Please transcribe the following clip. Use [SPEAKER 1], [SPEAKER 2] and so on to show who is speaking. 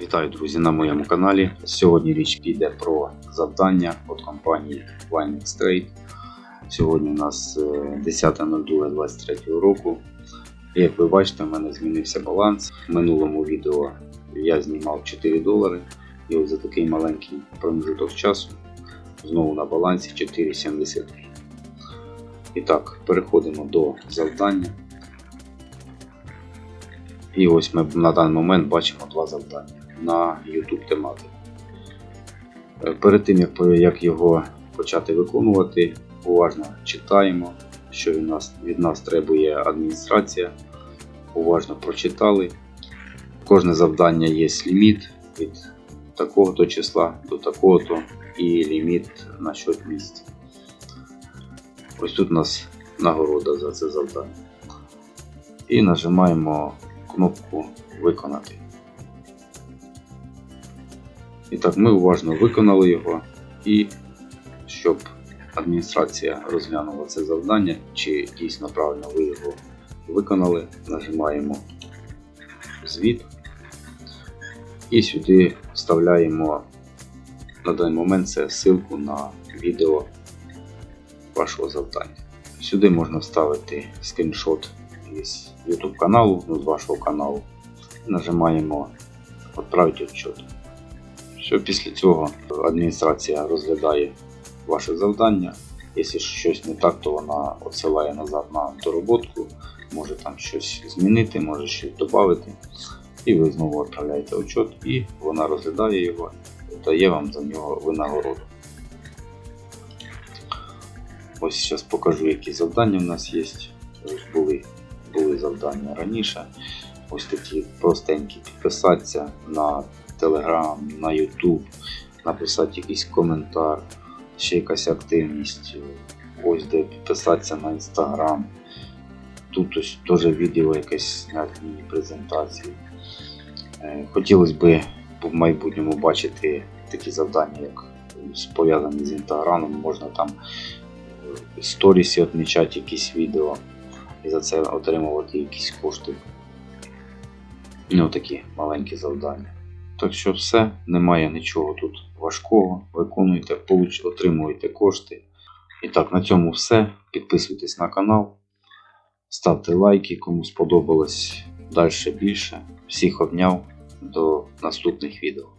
[SPEAKER 1] Вітаю, друзі, на моєму каналі. Сьогодні річ піде про завдання від компанії Winex Trade. Сьогодні у нас е, 10.02.23 року. І як ви бачите, в мене змінився баланс. В минулому відео я знімав 4 долари. І от за такий маленький проміжок часу знову на балансі 4,73. І так, переходимо до завдання. І ось ми на даний момент бачимо два завдання на YouTube тематику. Е, Перед тим як, його почати виконувати, уважно читаємо, що від нас, від нас требує адміністрація. Уважно прочитали. Кожне завдання є ліміт від такого-то числа до такого-то і ліміт на счет місць. Ось тут у нас нагорода за це завдання. І нажимаємо кнопку Виконати. І так, ми уважно виконали його, і щоб адміністрація розглянула це завдання, чи дійсно правильно ви його виконали, нажимаємо звіт і сюди вставляємо на даний момент це ссылку на відео вашого завдання. Сюди можна вставити скріншот із YouTube каналу, ну, з вашого каналу. Нажимаємо Отправити отчет. Все, після цього адміністрація розглядає ваше завдання. Якщо щось не так, то вона відсилає назад на дороботку, може там щось змінити, може щось додати. І ви знову відправляєте отчет, і вона розглядає його і дає вам за нього винагороду. Ось зараз покажу, які завдання в нас є. Були, завдання раніше. Ось такі простенькі підписатися на Telegram, на YouTube, написати якийсь коментар, ще якась активність. Ось де підписатися на Instagram. Тут ось теж відео якесь зняти міні-презентації. Е, Хотілося б в майбутньому бачити такі завдання, як пов'язані з інстаграмом, можна там в сторісі відмічати якісь відео і за це отримувати якісь кошти. Ну, такі маленькі завдання. Так що все, немає нічого тут важкого. Виконуйте, получ, отримуєте кошти. І так, на цьому все. Підписуйтесь на канал, ставте лайки, кому сподобалось далі більше. Всіх обняв до наступних відео.